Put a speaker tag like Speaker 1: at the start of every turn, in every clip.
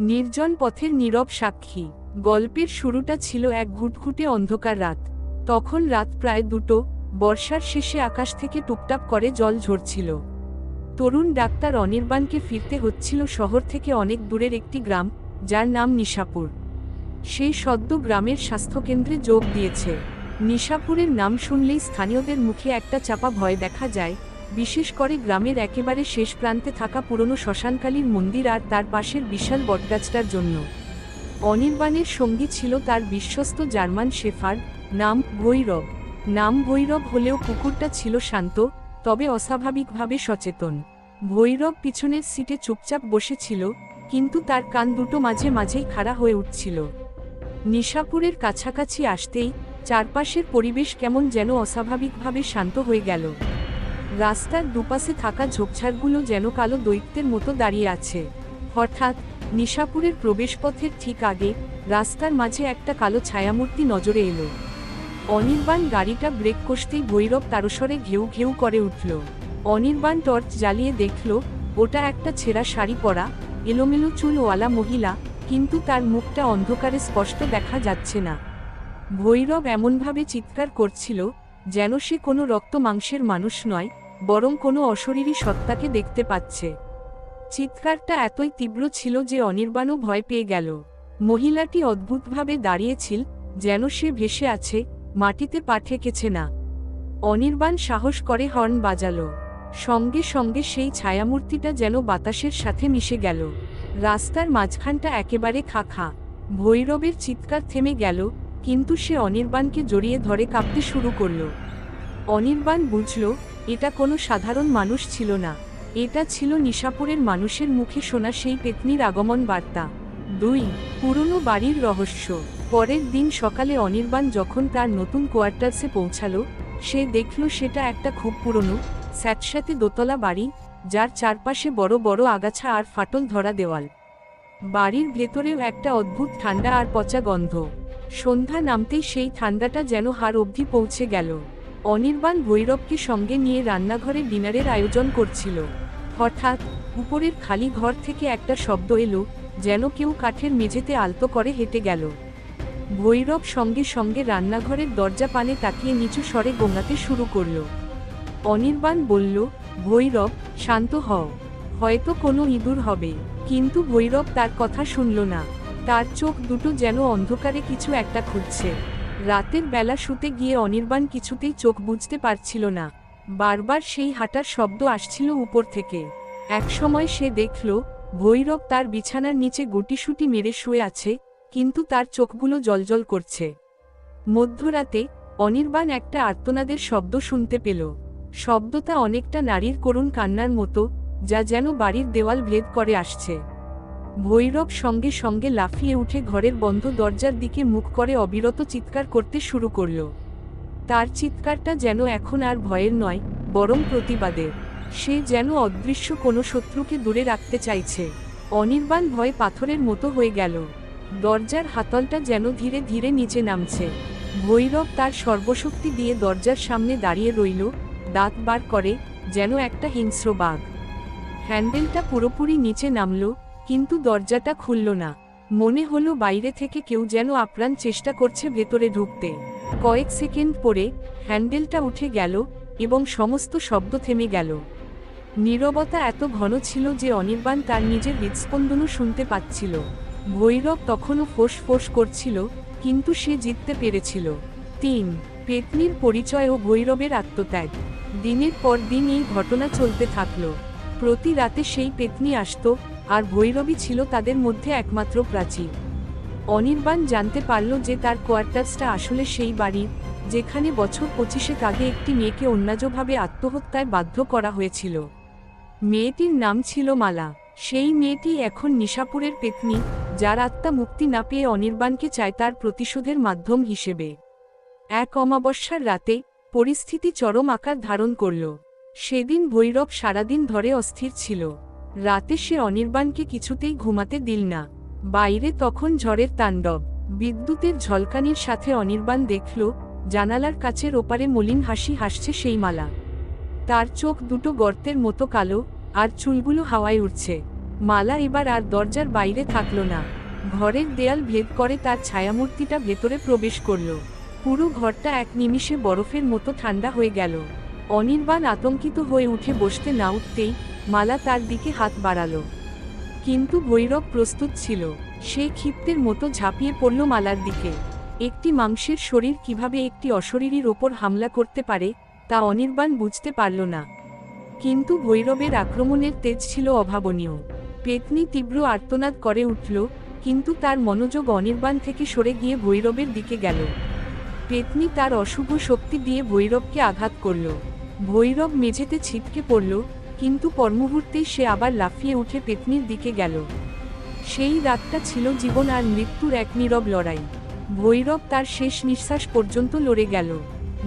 Speaker 1: নির্জন পথের নীরব সাক্ষী। গল্পের শুরুটা ছিল এক ঘুটঘুটে অন্ধকার রাত। তখন রাত প্রায় দুটো, বর্ষার শেষে আকাশ থেকে টুপটাপ করে জল ঝরছিল। তরুণ ডাক্তার অনির্বাণকে ফিরতে হচ্ছিল শহর থেকে অনেক দূরের একটি গ্রাম, যার নাম নিশাপুর। সেই সদ্য গ্রামের স্বাস্থ্যকেন্দ্রে যোগ দিয়েছে। নিশাপুরের নাম শুনলেই স্থানীয়দের মুখে একটা চাপা ভয় দেখা যায় বিশেষ করে গ্রামের একেবারে শেষ প্রান্তে থাকা পুরনো শ্মশানকালীর মন্দির আর তার পাশের বিশাল বটগাছটার জন্য। অনির্বাণের সঙ্গী ছিল তার বিশ্বস্ত জার্মান শেফার্ড, নাম ভৈরব। নাম ভৈরব হলেও কুকুরটা ছিল শান্ত, তবে অস্বাভাবিকভাবে সচেতন। ভৈরব পিছনের সিটে চুপচাপ বসেছিল, কিন্তু তার কান দুটো মাঝে মাঝেই খাড়া হয়ে উঠছিল। নিশাপুরের কাছাকাছি আসতেই চারপাশের পরিবেশ কেমন যেন অস্বাভাবিকভাবে শান্ত হয়ে গেল। রাস্তার দুপাশে থাকা ঝোপঝাড়গুলো যেন কালো দৈত্যের মতো দাঁড়িয়ে আছে। হঠাৎ নিশাপুরের প্রবেশপথের ঠিক আগে রাস্তার মাঝে একটা কালো ছায়ামূর্তি নজরে এলো। অনির্বাণ গাড়িটা ব্রেক কষতেই ভৈরব তারস্বরে ঘেউ ঘেউ করে উঠল। অনির্বাণ টর্চ জ্বালিয়ে দেখল, ওটা একটা ছেঁড়া শাড়ি পরা, এলোমেলো চুলওয়ালা মহিলা, কিন্তু তার মুখটা অন্ধকারে স্পষ্ট দেখা যাচ্ছে না। ভৈরব এমনভাবে চিৎকার করছিল, যেন সে কোনো রক্ত মাংসের মানুষ নয় বরং কোনো অশরীরী সত্তাকে দেখতে পাচ্ছে। চিৎকারটা এতই তীব্র ছিল যে অনির্বাণও ভয় পেয়ে গেল। মহিলাটি অদ্ভুতভাবে দাঁড়িয়েছিল, যেন সে ভেসে আছে, মাটিতে পা ঠেকেছে না। অনির্বাণ সাহস করে হর্ন বাজালো। সঙ্গে সঙ্গে সেই ছায়ামূর্তিটা যেন বাতাসের সাথে মিশে গেল। রাস্তার মাঝখানটা একেবারে খাখা। ভৈরবের চিৎকার থেমে গেল, কিন্তু সে অনির্বাণকে জড়িয়ে ধরে কাঁপতে শুরু করল। অনির্বাণ বুঝল এটা কোনো সাধারণ মানুষ ছিল না। এটা ছিল নিশাপুরের মানুষের মুখে শোনা সেই পেতনির আগমন বার্তা। দুই, পুরনো বাড়ির রহস্য। পরের দিন সকালে অনির্বাণ যখন তার নতুন কোয়ার্টার্সে পৌঁছালো, সে দেখল সেটা একটা খুব পুরনো, স্যাঁতস্যাঁতে দোতলা বাড়ি, যার চারপাশে বড় বড় আগাছা আর ফাটল ধরা দেওয়াল। বাড়ির ভেতরেও একটা অদ্ভুত ঠান্ডা আর পচা গন্ধ। সন্ধ্যা নামতেই সেই ঠান্ডাটা যেন হার অবধি পৌঁছে গেল। অনির্বাণ ভৈরবকে সঙ্গে নিয়ে রান্নাঘরে ডিনারের আয়োজন করছিল। হঠাৎ উপরের খালি ঘর থেকে একটা শব্দ এলো, যেন কেউ কাঠের মেঝেতে আলতো করে হেঁটে গেল। ভৈরব সঙ্গে সঙ্গে রান্নাঘরের দরজা পানে তাকিয়ে নিচু স্বরে গোঙাতে শুরু করল। অনির্বাণ বলল, ভৈরব, শান্ত হও। হয়তো কোনো ইঁদুর হবে। কিন্তু ভৈরব তার কথা শুনল না। তার চোখ দুটো যেন অন্ধকারে কিছু একটা খুঁজছে। রাতের বেলা শুতে গিয়ে অনির্বাণ কিছুতেই চোখ বুঝতে পারছিল না। বারবার সেই হাঁটার শব্দ আসছিল উপর থেকে। একসময় সে দেখল, ভৈরব তার বিছানার নিচে গুটিসুটি মেরে শুয়ে আছে, কিন্তু তার চোখগুলো জলজল করছে। মধ্যরাতে, অনির্বাণ একটা আর্তনাদের শব্দ শুনতে পেল। শব্দটা অনেকটা নারীর করুণ কান্নার মতো, যা যেন বাড়ির দেওয়াল ভেদ করে আসছে। ভৈরব সঙ্গে সঙ্গে লাফিয়ে উঠে ঘরের বন্ধ দরজার দিকে মুখ করে অবিরত চিৎকার করতে শুরু করল। তার চিৎকারটা যেন এখন আর ভয়ের নয়, বরং প্রতিবাদের। সে যেন অদৃশ্য কোনো শত্রুকে দূরে রাখতে চাইছে। অনির্বাণ ভয় পাথরের মতো হয়ে গেল। দরজার হাতলটা যেন ধীরে ধীরে নিচে নামছে। ভৈরব তার সর্বশক্তি দিয়ে দরজার সামনে দাঁড়িয়ে রইল, দাঁত বার করে, যেন একটা হিংস্র বাঘ। হ্যান্ডেলটা পুরোপুরি নিচে নামল কিন্তু দরজাটা খুলল না। মনে হলো বাইরে থেকে কেউ যেন আপ্রাণ চেষ্টা করছে ভেতরে ঢুকতে। কয়েক সেকেন্ড পরে হ্যান্ডেলটা উঠে গেল এবং সমস্ত শব্দ থেমে গেল। নীরবতা এত ঘন ছিল যে অনির্বাণ তার নিজের হৃদস্পন্দনও শুনতে পাচ্ছিল। ভৈরব তখনও ফোঁস ফোঁস করছিল, কিন্তু সে জিততে পেরেছিল। তিন, পেতনির পরিচয় ও ভৈরবের আত্মত্যাগ। দিনের পর দিন এই ঘটনা চলতে থাকল। প্রতি রাতে সেই পেতনি আসত আর ভৈরবী ছিল তাদের মধ্যে একমাত্র প্রাচীর অনির্বাণ জানতে পারল যে তার কোয়ার্টার্সটা আসলে সেই বাড়ি, যেখানে বছর পঁচিশেক আগে একটি মেয়েকে অন্যাযভাবে আত্মহত্যায় বাধ্য করা হয়েছিল। মেয়েটির নাম ছিল মালা। সেই মেয়েটি এখন নিশাপুরের পেতনি, যার আত্মা মুক্তি না পেয়ে অনির্বাণকে চায় তার প্রতিশোধের মাধ্যম হিসেবে। এক অমাবস্যার রাতে, পরিস্থিতি চরম আকার ধারণ করল। সেদিন ভৈরব সারাদিন ধরে অস্থির ছিল। রাতে সে অনির্বাণকে কিছুতেই ঘুমাতে দিল না। বাইরে তখন ঝড়ের তাণ্ডব। বিদ্যুতের ঝলকানির সাথে অনির্বাণ দেখল, জানালার কাছের ওপারে মলিন হাসি হাসছে সেই মালা। তার চোখ দুটো গর্তের মতো কালো, আর চুলগুলো হাওয়ায় উঠছে মালা এবার আর দরজার বাইরে থাকল না। ঘরের দেয়াল ভেদ করে তার ছায়ামূর্তিটা ভেতরে প্রবেশ করল। পুরো ঘরটা এক নিমিষে বরফের মতো ঠান্ডা হয়ে গেল। অনির্বাণ আতঙ্কিত হয়ে উঠে বসতে না উঠতেই মালা তার দিকে হাত বাড়ালো। কিন্তু ভৈরব প্রস্তুত ছিল। সে ক্ষিপ্তের মতো ঝাঁপিয়ে পড়ল মালার দিকে। একটি মাংসের শরীর কীভাবে একটি অশরীরীর ওপর হামলা করতে পারে, তা অনির্বাণ বুঝতে পারল না। কিন্তু ভৈরবের আক্রমণের তেজ ছিল অভাবনীয়। পেতনি তীব্র আর্তনাদ করে উঠল, কিন্তু তার মনোযোগ অনির্বাণ থেকে সরে গিয়ে ভৈরবের দিকে গেল। পেতনি তার অশুভ শক্তি দিয়ে ভৈরবকে আঘাত করল। ভৈরব মেঝেতে ছিটকে পড়ল কিন্তু পরমুহূর্তেই সে আবার লাফিয়ে উঠে পেতনির দিকে গেল। সেই রাতটা ছিল জীবন আর মৃত্যুর এক নীরব লড়াই। ভৈরব তার শেষ নিঃশ্বাস পর্যন্ত লড়ে গেল।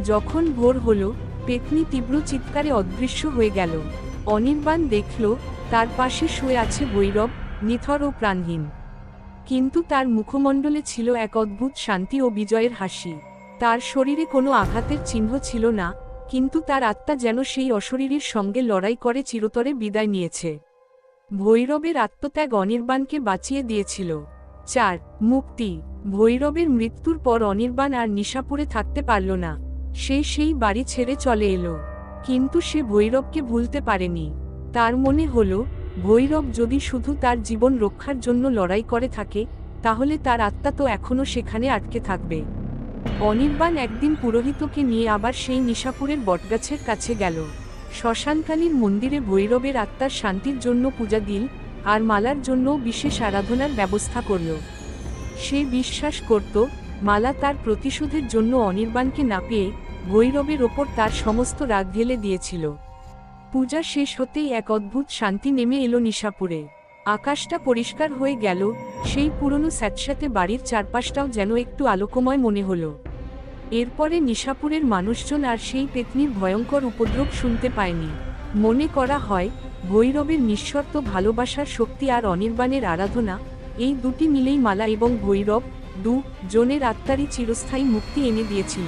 Speaker 1: যখন ভোর হল, পেতনি তীব্র চিৎকারে অদৃশ্য হয়ে গেল। অনির্বাণ দেখল, তার পাশে শুয়ে আছে ভৈরব, নিথর ও প্রাণহীন। কিন্তু তার মুখমণ্ডলে ছিল এক অদ্ভুত শান্তি ও বিজয়ের হাসি। তার শরীরে কোনো আঘাতের চিহ্ন ছিল না কিন্তু তার আত্মা যেন সেই অশরীরীর সঙ্গে লড়াই করে চিরতরে বিদায় নিয়েছে। ভৈরবের আত্মত্যাগ অনির্বাণকে বাঁচিয়ে দিয়েছিল। চার, মুক্তি। ভৈরবের মৃত্যুর পর অনির্বাণ আর নিশাপুরে থাকতে পারল না। সে সেই বাড়ি ছেড়ে চলে এলো। কিন্তু সে ভৈরবকে ভুলতে পারেনি। তার মনে হল, ভৈরব যদি শুধু তার জীবন রক্ষার জন্য লড়াই করে থাকে, তাহলে তার আত্মা তো এখনও সেখানে আটকে থাকবে। অনির্বাণ একদিন পুরোহিতকে নিয়ে আবার সেই নিশাপুরের বটগাছের কাছে গেল। শ্মশানকালীর মন্দিরে ভৈরবের আত্মার শান্তির জন্য পূজা দিল আর মালার জন্য বিশেষ আরাধনার ব্যবস্থা করল। সে বিশ্বাস করত, মালা তার প্রতিশোধের জন্য অনির্বাণকে না পেয়ে ভৈরবের ওপর তার সমস্ত রাগ ঢেলে দিয়েছিল। পূজা শেষ হতেই এক অদ্ভুত শান্তি নেমে এলো নিশাপুরে। আকাশটা পরিষ্কার হয়ে গেল, সেই পুরনো স্যাঁতসাথে বাড়ির চারপাশটাও যেন একটু আলোকময় মনে হলো। এরপরে নিশাপুরের মানুষজন আর সেই পেতনির ভয়ঙ্কর উপদ্রব শুনতে পায়নি। মনে করা হয়, ভৈরবের নিঃশর্ত ভালোবাসার শক্তি আর অনির্বাণের আরাধনা, এই দুটি মিলেই মালা এবং ভৈরব, দু জনের আত্মারই চিরস্থায়ী মুক্তি এনে দিয়েছিল।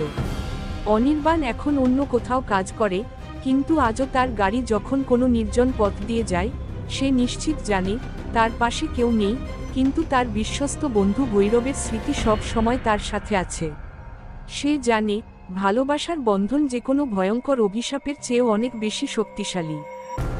Speaker 1: অনির্বাণ এখন অন্য কোথাও কাজ করে, কিন্তু আজও তার গাড়ি যখন কোনো নির্জন পথ দিয়ে যায় সে নিশ্চিত জানে, তার পাশে কেউ নেই, কিন্তু তার বিশ্বস্ত বন্ধু ভৈরবের স্মৃতি সব সময় তার সাথে আছে। সে জানে, ভালোবাসার বন্ধন যে কোনো ভয়ঙ্কর অভিশাপের চেয়েও অনেক বেশি শক্তিশালী।